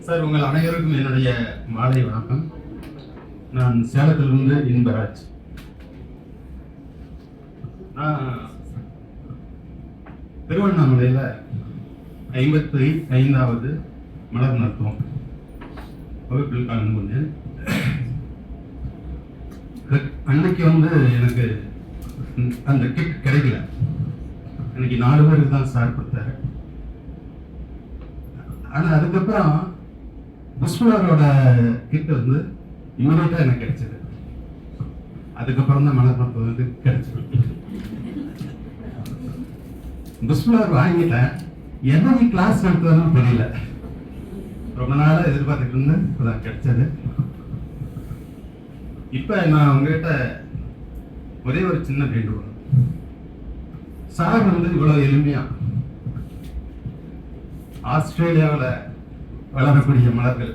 Sir உங்கள் அனைவருக்கும் என்னுடைய மாலை வணக்கம். நான் சேலத்திலிருந்து இன்பராஜ். நான் திருவண்ணாமலையில் ஐம்பத்தி ஐந்தாவது மலர் மருத்துவம் வகுப்பில் கலந்து கொண்டேன். க- அன்னைக்கு வந்து எனக்கு அந்த கிட் கிடைக்கல. எனக்கு நாலு பேருக்கு தான் சார் கொடுத்தாரு. ஆனால் அதுக்கப்புறம் புஷ்பலரோட கிட்ட வந்து இவரோட எனக்கு கிடைச்சது. அதுக்கப்புறம் தான் மலர் வந்து கிடைச்சது. புஷ்பலர் வாங்கிட்டேன் எதை கிளாஸ் எடுத்ததுன்னு தெரியல. ரொம்ப நாளாக எதிர்பார்த்துட்டு இருந்தேன் இப்பதான் கிடைச்சது. இப்போ நான் உங்ககிட்ட ஒரே ஒரு சின்ன வேண்டுகோள். சார் வந்து இவ்வளோ எளிமையாக ஆஸ்திரேலியாவில் வளரக்கூடிய மலர்கள்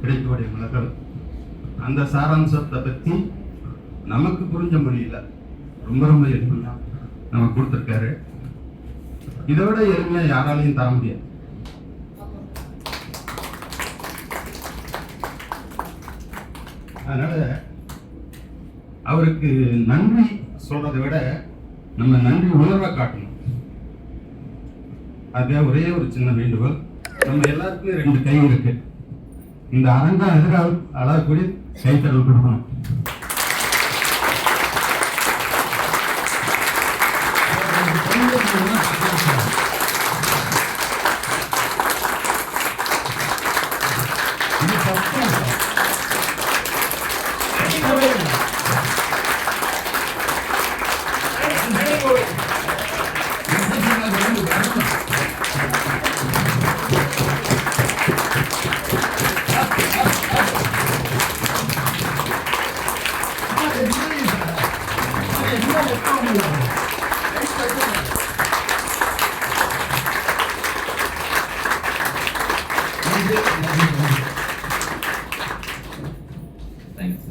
கிடைக்கக்கூடிய மலர்கள். அந்த சாராம்சத்தை பத்தி நமக்கு புரிஞ்ச மொழியில் ரொம்ப ரொம்ப எளிமையாக நமக்கு கொடுத்துருக்காரு. இதை விட எளிமையாக யாராலையும் தர முடியாது. அதனால அவருக்கு நன்றி சொல்றதை விட நம்ம நன்றி உணர்வை காட்டணும். அது ஒரே ஒரு சின்ன வேண்டுகோள். நம்ம எல்லாருக்குமே ரெண்டு கை இருக்கு. இந்த அரங்கா எதிராக அழகக்கூடிய கைத்தடல் கொடுக்கணும். Obrigado.